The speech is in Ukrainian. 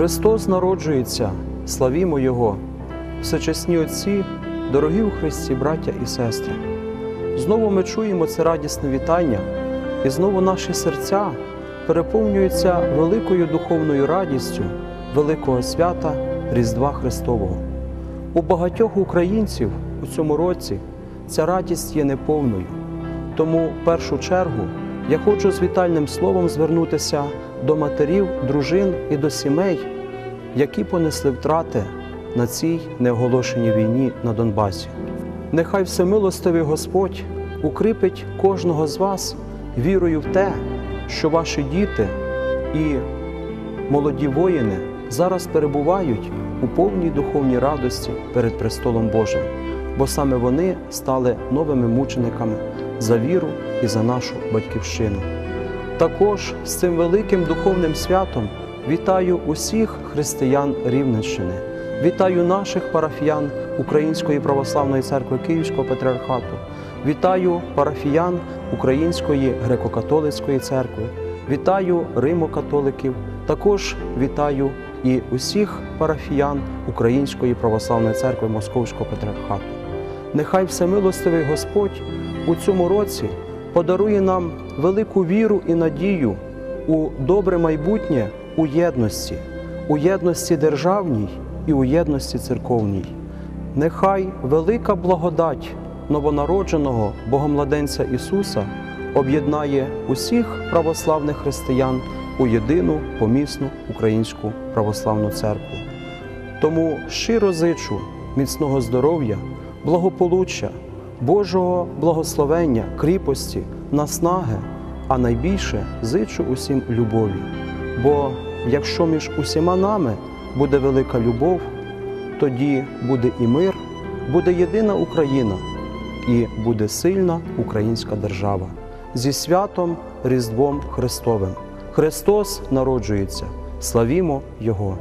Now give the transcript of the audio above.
Христос народжується, славімо Його, всечесні Отці, дорогі у Христі, браття і сестри. Знову ми чуємо це радісне вітання, і знову наші серця переповнюються великою духовною радістю великого свята Різдва Христового. У багатьох українців у цьому році ця радість є неповною. Тому в першу чергу я хочу з вітальним словом звернутися до матерів, дружин і до сімей, які понесли втрати на цій неоголошеній війні на Донбасі. Нехай всемилостивий Господь укріпить кожного з вас вірою в те, що ваші діти і молоді воїни зараз перебувають у повній духовній радості перед престолом Божим, бо саме вони стали новими мучениками за віру і за нашу батьківщину. Також з цим великим духовним святом вітаю усіх християн Рівненщини, вітаю наших парафіян Української православної церкви Київського патріархату, вітаю парафіян Української греко-католицької церкви, вітаю римокатоликів, також вітаю і усіх парафіян Української православної церкви Московського патріархату. Нехай всемилостивий Господь у цьому році подарує нам велику віру і надію у добре майбутнє у єдності, у єдності державній і у єдності церковній. Нехай велика благодать новонародженого Богомладенця Ісуса об'єднає усіх православних християн у єдину помісну українську православну церкву. Тому щиро зичу міцного здоров'я, благополуччя, Божого благословення, кріпості, наснаги, а найбільше зичу усім любові. Бо якщо між усіма нами буде велика любов, тоді буде і мир, буде єдина Україна і буде сильна українська держава зі святом Різдвом Христовим. Христос народжується, славімо Його!